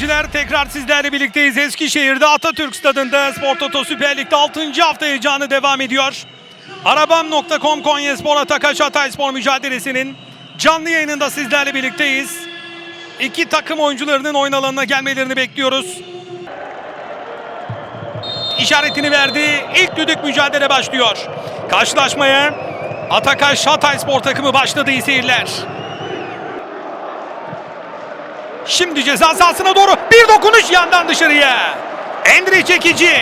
seyirciler tekrar sizlerle birlikteyiz. Eskişehir'de Atatürk Stadı'nda Spor Toto Süper Lig'de 6. hafta heyecanı devam ediyor. Arabam.com Konya Spor Atakaş Hatay Spor mücadelesinin canlı yayınında sizlerle birlikteyiz. İki takım oyuncularının oyun alanına gelmelerini bekliyoruz. İşaretini verdi. İlk düdük mücadele başlıyor. Karşılaşmaya Atakaş Hatay Spor takımı başladı iyi seyirler. Şimdi ceza sahasına doğru bir dokunuş yandan dışarıya. Endri çekici.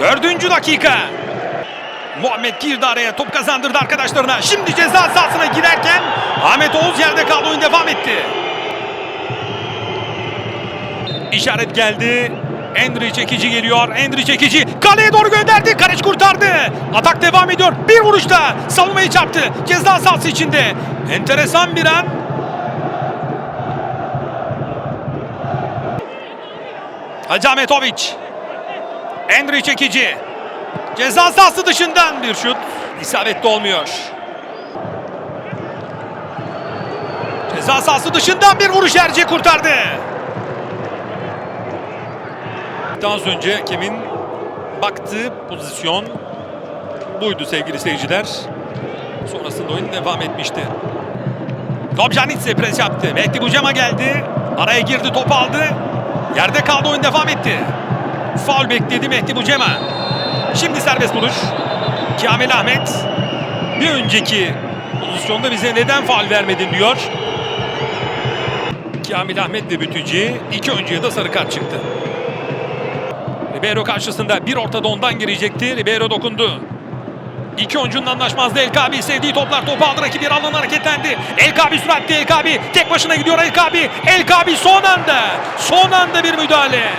Dördüncü dakika. Muhammed girdi araya top kazandırdı arkadaşlarına. Şimdi ceza sahasına girerken Ahmet Oğuz yerde kaldı oyun devam etti. İşaret geldi. Endri çekici geliyor. Endri çekici kaleye doğru gönderdi. Kaleci kurtardı. Atak devam ediyor. Bir vuruşta savunmayı çarptı. Ceza sahası içinde. Enteresan bir an. Hacı Ahmetoviç. Endri çekici. Ceza sahası dışından bir şut. İsabetli olmuyor. Ceza sahası dışından bir vuruş Erci kurtardı. Daha az önce Kem'in baktığı pozisyon buydu sevgili seyirciler. Sonrasında oyun devam etmişti. Dobjanitse pres yaptı. Mehdi Bucema geldi. Araya girdi topu aldı. Yerde kaldı oyun devam etti. Faul bekledi Mehdi Bucema. Şimdi serbest vuruş. Kamil Ahmet. Bir önceki pozisyonda bize neden faul vermedin diyor. Kamil Ahmet de bütücü. İki önceye de sarı kart çıktı. Ribeiro karşısında bir ortada ondan girecekti. Ribeiro dokundu. İki oyuncunun anlaşmazdı. El Kabi sevdiği toplar topu aldı. Rakibi alan hareketlendi. El Kabi süratli El Kabi. Tek başına gidiyor El Kabi. El Kabi son anda. Son anda bir müdahale.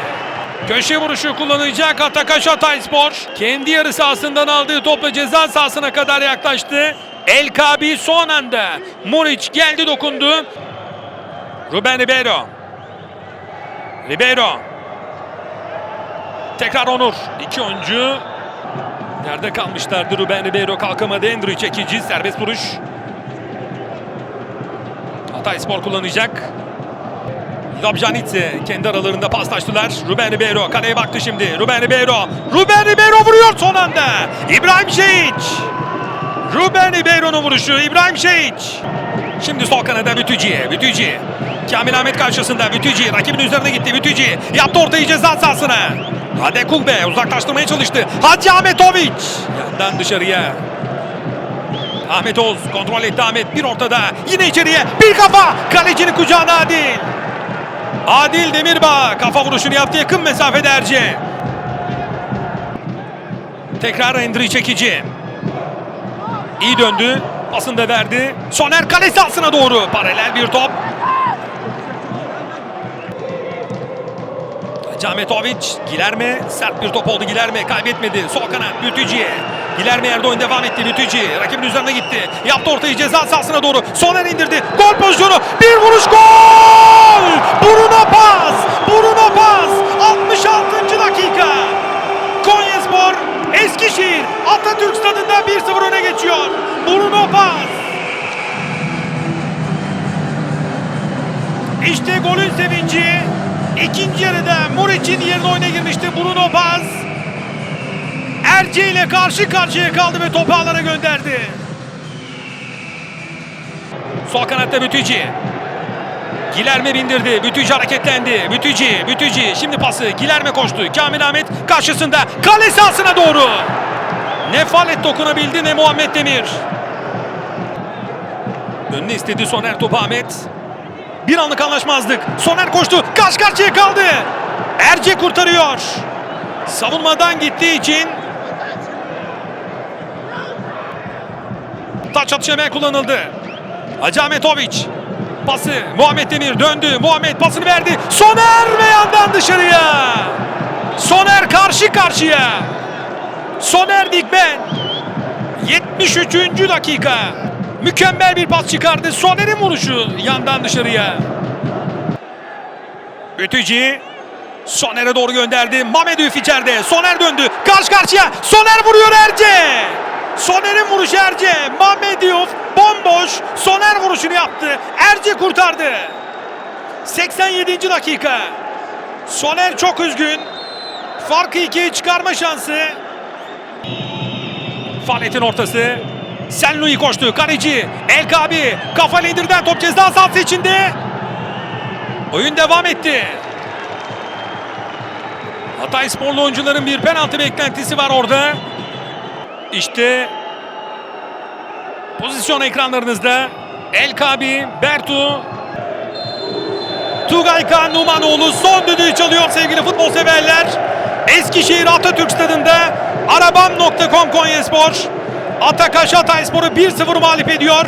Köşe vuruşu kullanacak Atakaş Hatay Spor. Kendi yarı sahasından aldığı topla ceza sahasına kadar yaklaştı. El Kabi son anda. Muriç geldi dokundu. Ruben Ribeiro. Ribeiro. Tekrar Onur. İki oyuncu Nerede kalmışlardı Ruben Ribeiro kalkamadı. Endri çekici serbest vuruş. Hatay Spor kullanacak. Labjanitse kendi aralarında paslaştılar. Ruben Ribeiro kaleye baktı şimdi. Ruben Ribeiro. Ruben Ribeiro vuruyor son anda. İbrahim Şehiç. Ruben Ribeiro'nun vuruşu. İbrahim Şehiç. Şimdi sol kanada Bütücü'ye. Bütücü. Kamil Ahmet karşısında Bütücü. Rakibin üzerine gitti Bütücü. Yaptı ortayı ceza sahasına. Hade Kulbe uzaklaştırmaya çalıştı. Hacı Ahmetoviç. Yandan dışarıya. Ahmet Oğuz kontrol etti Ahmet. Bir ortada. Yine içeriye. Bir kafa. Kalecinin kucağına Adil. Adil Demirbağ kafa vuruşunu yaptı yakın mesafede Erce. Tekrar Endri çekici. İyi döndü. Pasını verdi. Soner kale sahasına doğru. Paralel bir top. Cametovic, Gilerme sert bir top oldu Gilerme kaybetmedi. Sol kanat Bütücü'ye. Gilerme yerde oyun devam etti Bütücü. Rakibin üzerine gitti. Yaptı ortayı ceza sahasına doğru. Soner indirdi. Gol pozisyonu. Bir vuruş gol! Bruno Paz! Bruno Paz! 66. dakika. Konyaspor Eskişehir Atatürk Stadı'nda 1-0 öne geçiyor. Bruno Paz! İşte golün sevinci. İkinci yarıda Muriç'in yerine oyuna girmişti Bruno Paz. Erce ile karşı karşıya kaldı ve topu ağlara gönderdi. Sol kanatta Bütücü. Gilerme bindirdi. Bütücü hareketlendi. Bütücü, Bütücü. Şimdi pası. Gilerme koştu. Kamil Ahmet karşısında. Kale sahasına doğru. Ne Falet dokunabildi ne Muhammed Demir. Önüne istedi Soner topu Ahmet. Bir anlık anlaşmazlık. Soner koştu. Karşı karşıya kaldı. Erce kurtarıyor. Savunmadan gittiği için taç atışı hemen kullanıldı. Hacı. Pası Muhammed Demir döndü. Muhammed pasını verdi. Soner ve yandan dışarıya. Soner karşı karşıya. Soner Dikmen. 73. dakika. Mükemmel bir pas çıkardı. Soner'in vuruşu yandan dışarıya. Bütücü Soner'e doğru gönderdi. Mamedüf içeride. Soner döndü. Karşı karşıya. Soner vuruyor Erce. Soner'in vuruşu Erce. Mamedüf bomboş. Soner vuruşunu yaptı. Erce kurtardı. 87. dakika. Soner çok üzgün. Farkı ikiye çıkarma şansı. Faletin ortası. Senlui koştu. Kaleci El Kabi. Kafa indirden top ceza sahası içinde. Oyun devam etti. Hatay sporlu oyuncuların bir penaltı beklentisi var orada. İşte pozisyon ekranlarınızda. El Kabi, Bertu, Tugay Kan Numanoğlu son düdüğü çalıyor sevgili futbol severler. Eskişehir Atatürk Stadında Arabam.com Konyaspor Atakaş Hatayspor'u 1-0 mağlup ediyor.